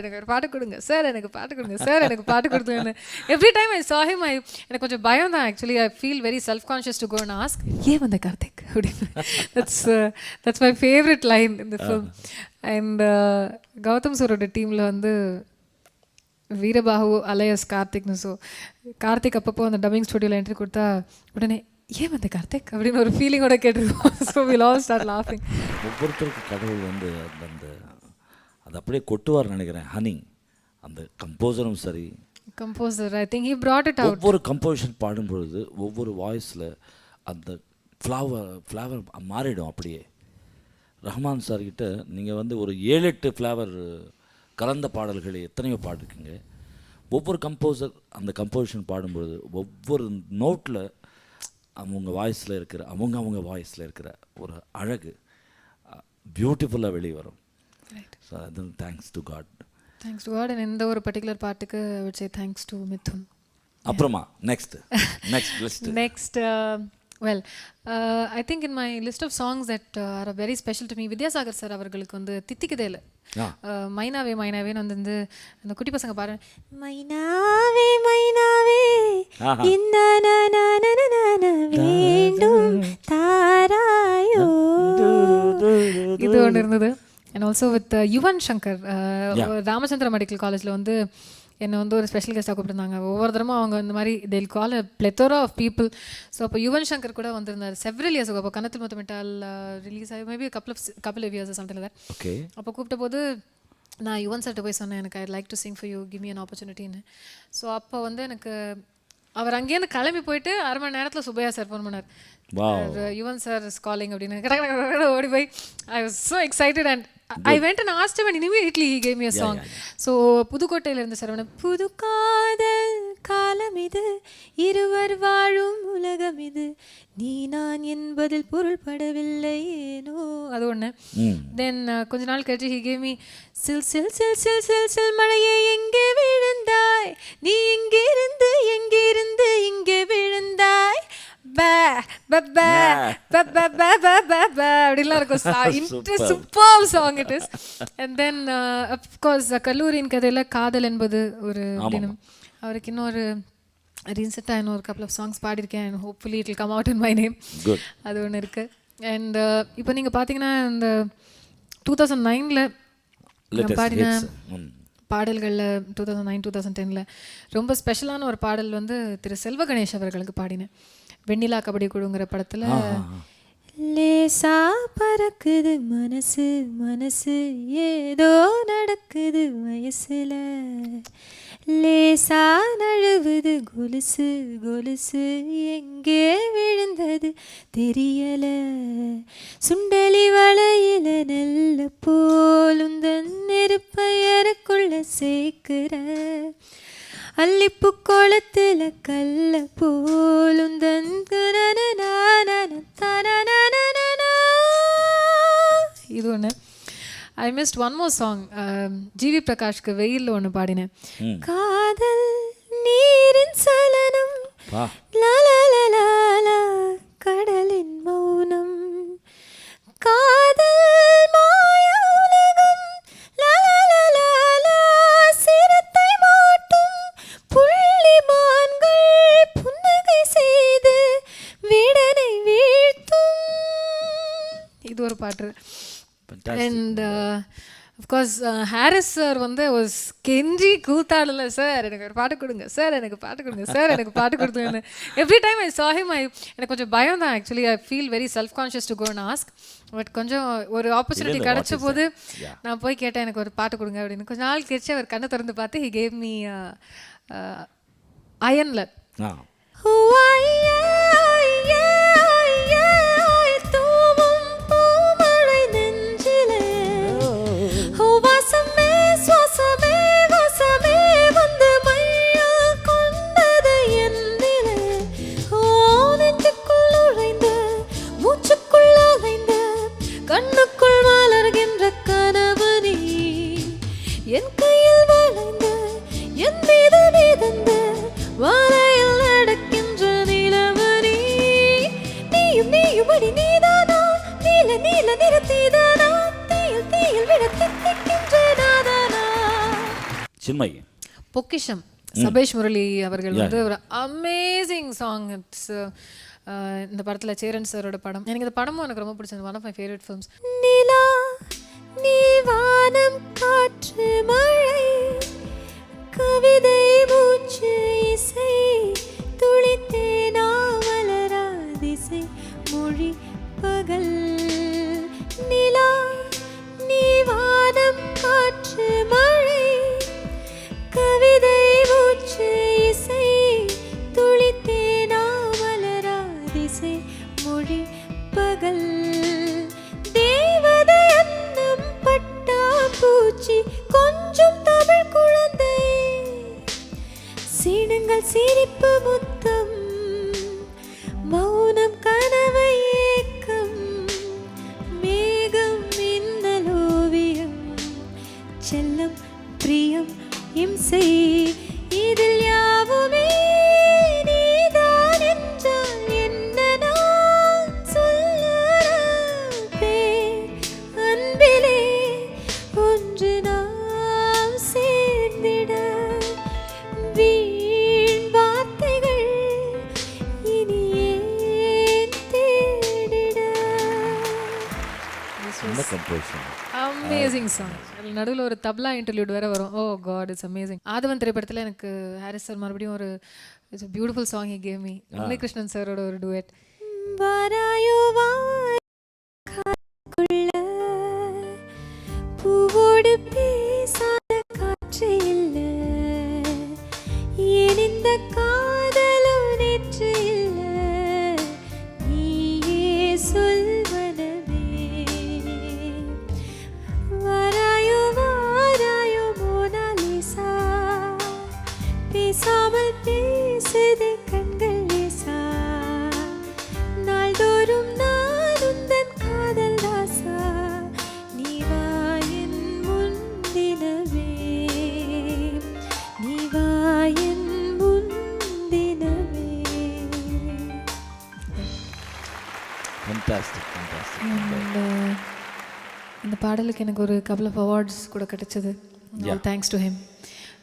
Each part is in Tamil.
எனக்கு ஒரு பாட்டு கொடுங்க. சார் எனக்கு பாட்டு கொடுங்க. சார் எனக்கு பாட்டு கொடுத்துங்க every time I him I எனக்கு கொஞ்சம் பயம் தான் actually I feel very self conscious to go and ask ஏன் வந்த கார்த்திக்? அப்படின்னு. That's that's my favourite line இந்த ஃபிலிம் அண்ட் கௌதம் சரோட டீமில் வந்து வீரபாகு அலையஸ் கார்த்திக்னு. ஸோ கார்த்திக் அப்பப்போ அந்த டப்பிங் ஸ்டுடியோவில் என்ட்ரி கொடுத்தா உடனே ஏன் வந்த கார்த்திக்? அப்படின்னு ஒரு ஃபீலிங்கோட கேட்டிருக்கோம் ஸோ வில் ஆல் ஸ்டார்ட் லாஃபிங் ஒவ்வொருத்தருக்கு கடவுள் வந்து அந்த அது அப்படியே கொட்டுவார் நினைக்கிறேன். ஹனி அந்த கம்போசரும் சரி. Composer I think he brought it out. ஒவ்வொரு கம்போசிஷன் பாடும்பொழுது ஒவ்வொரு வாய்ஸில் அந்த ஃப்ளவர் ஃப்ளவர் மாறிடும் அப்படியே. ரஹ்மான் சார் கிட்ட நீங்கள் வந்து ஒரு ஏழு எட்டு ஃப்ளவர் கலந்த பாடல்கள் எத்தனையோ பாடிருக்கீங்க. ஒவ்வொரு கம்போசர் அந்த கம்போசிஷன் பாடும்பொழுது ஒவ்வொரு நோட்டில் அவங்க வாய்ஸில் இருக்கிற அவங்க அவங்க வாய்ஸில் இருக்கிற ஒரு அழகு பியூட்டிஃபுல்லாக வெளியே வரும் ஸோ அது thanks to God thanks to God இந்த ஒரு பர்டிகுலர் பாட்டுக்கு விட் சே தேங்க்ஸ் டு மிதுன் அப்புறமா next next list next well I think in my list of songs that are very special to me Vidyasagar sir அவர்களுக்கு வந்து தித்திக்குதேல. மைனாவே மைனாவேன்னு வந்து இந்த அந்த குட்டி பசங்க பாரு மைனாவே மைனாவே வேண்டும் தாராயோ இது ஒன்று இருந்தது and also with Yuvan Shankar Ramachandra medical காலேஜில் வந்து என்னை வந்து ஒரு ஸ்பெஷல் கெஸ்ட்டாக கூப்பிட்டுருந்தாங்க. ஒவ்வொரு தரமும் அவங்க இந்த மாதிரி tell call plethora of people so அப்போ யுவன் சங்கர் கூட வந்திருந்தார். செவரல் இயர்ஸ் அப்போ கணத்தில் முத்தமிட்டால் ரிலீஸ் ஆகி maybe couple of couple of years something that okay அப்போ கூப்பிட்ட போது நான் யுவன் சார்ட்ட போய் சொன்னேன். எனக்கு I like to sing for you give me an ஆப்பர்ச்சுனிட்டின்னு so அப்போ வந்து எனக்கு அவர் அங்கேருந்து கிளம்பி போயிட்டு அரை மணி நேரத்தில் சுப்பையா சார் ஃபோன் பண்ணார். Uh, Yuvan sir is calling அப்படின்னு. ஓடி போய் I was so excited and I went and asked and immediately he came you song so புதுக்கோட்டையில இருந்து சரவணன் புது காதல் காலம் இது இருவர் வாழும் உலகம் இது. நீ நான் என்பதில் பொருள்படவில்லை ஏனோ அது ஒன்று ம். தென் கொஞ்ச நாள் கழிச்சு ஹி கேவ் மீ சில் சில் சில் சில் சில் சில் மழையே எங்கே விழுந்தாய்? நீ எங்கிருந்து எங்கிருந்து இங்கே விழுந்தாய்? அப்படிலாம் இருக்கும். Super. Song it is. And then of course கல்லூரியின் கதையில் காதல் என்பது ஒரு தினம். அவருக்கு இன்னொரு ரீசெண்டாக இன்னொரு couple of songs பாடியிருக்கேன். And hopefully it will come out in my name அது ஒன்று இருக்குது அண்ட் uh, இப்போ நீங்கள் பார்த்தீங்கன்னா இந்த டூ தௌசண்ட் நைனில் பாடின பாடல்களில் two thousand nine two thousand டெனில் ரொம்ப ஸ்பெஷலான ஒரு பாடல் வந்து திரு செல்வ கணேஷ் அவர்களுக்கு பாடினேன். வெண்ணிலா கபடி குழுங்கிற படத்தில் லேசா பறக்குது மனசு மனசு ஏதோ நடக்குது வயசுல. லேசா நழுவுது கொலுசு கொலுசு எங்கே விழுந்தது தெரியல. சுண்டலி வளையில நெல்ல போலுந்தன் நெருப்பயருக்குள்ள சேர்க்கிற அல்லிப்பு கோலத்துல கல்ல போலுந்தன் இது ஒன்று I missed one more song GV பிரகாஷ்க்கு வெயிலில் ஒன்று பாடினேன். காதல் நீரின் சலனம். இது ஒரு பாட்டு. And of course Harris sir வந்து வாஸ் கெஞ்சி கூத்தாடல சார் எனக்கு ஒரு பாட்டு கொடுங்க. சார் எனக்கு பாட்டு கொடுங்க. சார் எனக்கு பாட்டு கொடுத்துங்க every time I him I எனக்கு கொஞ்சம் பயம் தான் actually I feel very self conscious to go and ask but கொஞ்சம் ஒரு ஆப்பர்ச்சுனிட்டி கிடைச்ச போது. நான் போய் கேட்டேன் எனக்கு ஒரு பாட்டு கொடுங்க அப்படின்னு. கொஞ்ச நாள் கழிச்சு அவர் கண்ணை திறந்து பார்த்து ஹி கேவ் மீ அயன்ல சின்மயி. பொக்கிஷம். சபேஷ் முரளி அவர்கள் வந்து ஒரு அமேசிங் சாங் இட்ஸ் இந்த படத்துல சேரன் சாரோட படம். எனக்கு இந்த படமும் எனக்கு ரொம்ப பிடிச்சது. One of my favourite films Nila Nee Vaanam Kaatru மழை கவிதை மூச்சு இசை துளித்தேனா மலராதிசை மொழி பகல். நிலா நீ வானம் காற்று மழை சீனுங்கள் சிரிப்பு முத்தம் மௌனம் கனவை ஏக்கம் மேகம் மின்னல் ஓவியம் செல்லம் பிரியம் இம்சை இதில் யாவுமே அன்பிலே ஒன்று அமேசிங் சாங் அதில் நடுவில் ஒரு தப்லா இன்டர்வியூட் வேற வரும். Oh God it's amazing Aadhavan திரைப்படத்தில் எனக்கு ஹாரிஸ் சார் மறுபடியும் ஒரு it's beautiful song he came me Unnikrishnan சாரோட ஒரு டுவெட் வாராயோ ஃபண்டாஸ்டிக் And, uh, இந்த பாடலுக்கு எனக்கு ஒரு கபல் ஆஃப் அவார்ட்ஸ் கூட கிடைச்சது. Thanks to him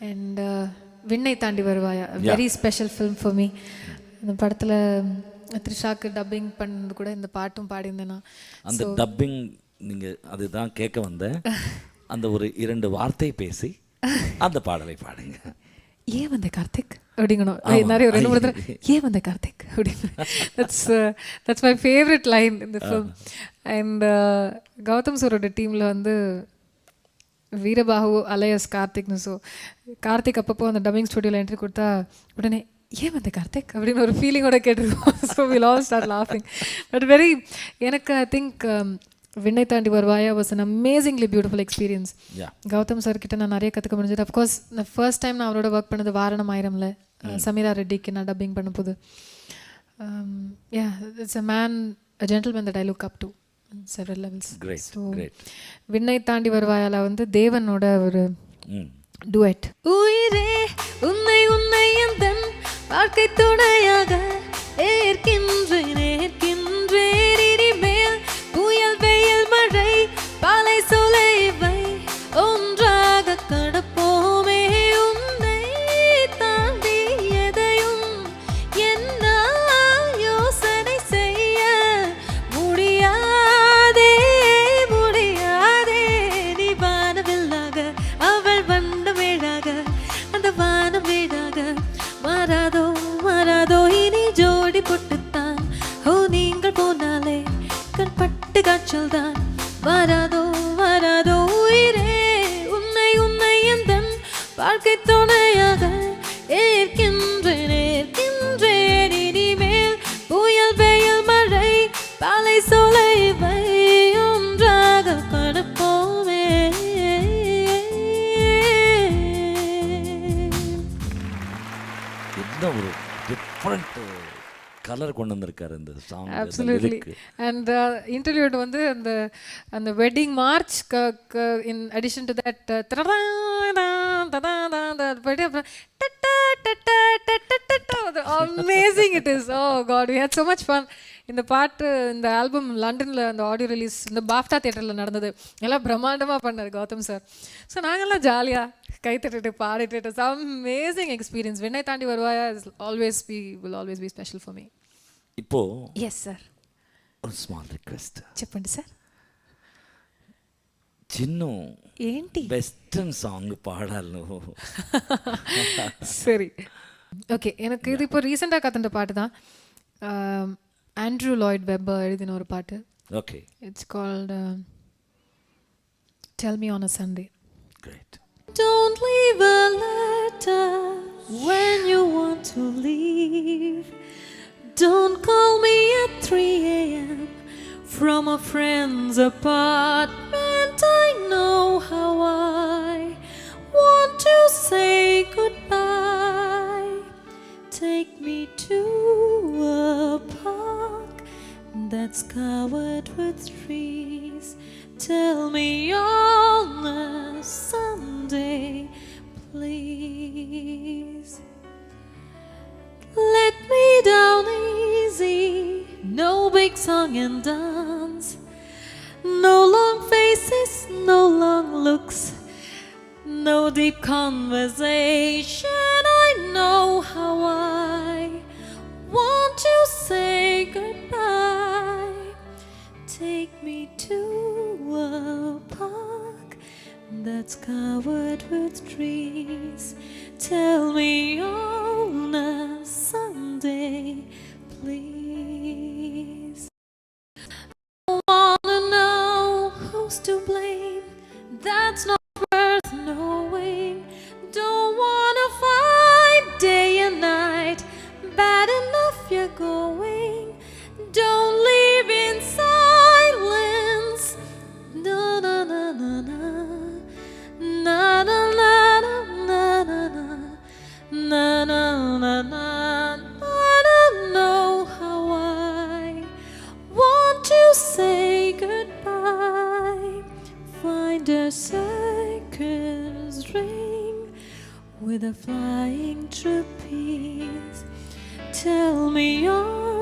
and Vinnai Thaandi Varuvaayaa? Very special film for me இந்த படத்தில் த்ரிஷாக்கு டப்பிங் பண்ணது கூட இந்த பாட்டும் பாடியிருந்தேன். நான் அந்த டப்பிங் நீங்க அதுதான் கேட்க வந்தேன். அந்த ஒரு இரண்டு வார்த்தை பேசி அந்த பாடலை பாடுங்க. ஏன் வந்த கார்த்திக்? அப்படிங்கணும். நிறைய ஒரு ரெண்டு மூணு தடவை ஏன் வந்த கார்த்திக்? அப்படின்னு. That's that's my favourite line இந்த ஃபிலிம் அண்ட் கௌதம் சாரோட டீமில் வந்து வீரபாகு அலையஸ் கார்த்திக்னு ஸோ கார்த்திக் அப்பப்போ அந்த டப்பிங் ஸ்டுடியோவில் என்ட்ரி கொடுத்தா உடனே ஏன் வந்த கார்த்திக்? அப்படின்னு ஒரு ஃபீலிங்கோட கேட்டிருக்கோம் ஸோ வில் ஆல் ஸ்டார்ட் லாஃபிங் பட் வெரி எனக்கு I think Vinnai Thaandi Varuvaayaa? Was an amazingly beautiful experience Gautham sir கிட்ட நான் நிறைய கற்றுக்க முடிஞ்சது. அஃப்கோர்ஸ் நான் ஃபர்ஸ்ட் டைம் நான் அவரோட ஒர்க் பண்ணது வாரணம் ஆயிரம்ல சமீரா ரெட்டிக்கு நான் டப்பிங் பண்ண போது. Yeah it's a man a gentleman that I look up to several levels Great, so great. Vinnai Thaandi வருவாயால வந்து தேவனோட ஒரு டுவெட் உயிரே உன்னை உன்னை எந்தன் வாழ்க்கை துணையாக ஏற்கின்றேன். பாலை சொலைவை ஒன்றாக கடப்போமே என்ன ஒரு டிஃப்ரெண்ட் கலர் கொண்டு வந்திருக்காரு இந்த சாங் அப்சல்யூட்லி அண்ட் இன்டர்வியூட் வந்து அந்த அந்த wedding march in addition to that போயிட்டு அப்புறம் amazing it is oh God we had so much fun இந்த பாட்டு இந்த ஆல்பம் லண்டனில் அந்த ஆடியோ ரிலீஸ் இந்த பாஃப்டா தேட்டரில் நடந்தது எல்லாம் பிரம்மாண்டமாக பண்ணார் கௌதம் சார் ஸோ நாங்கெல்லாம் ஜாலியாக கை தட்டிட்டு பாடிட்டு it's amazing experience Vinnai Thaandi Varuvaayaa always be will always be special for me இப்போ ఎస్ సార్ ஒரு ஸ்மால் ரிக்வெஸ்ட் చెప్పండి సార్ చిన్ను ఏంటి வெஸ்டர்ன் சாங் பாடணும் சரி ஓகே எனக்கு இது இப்போ ரீசெண்டாக கற்றுண்ட பாட்டு தான் ஆண்ட்ரூ லாய்ட் வெப்பர் எழுதின ஒரு பாட்டு okay it's called tell me on a Sunday great Don't leave a letter when you want to leave. Don't call me at 3 a.m. from a friend's apartment. Covered with trees. Tell me on a Sunday, please. Let me down easy, no big song and dance, no long faces, no long looks, no deep conversation. I know how I Find a circus ring with a flying trapeze. Tell me your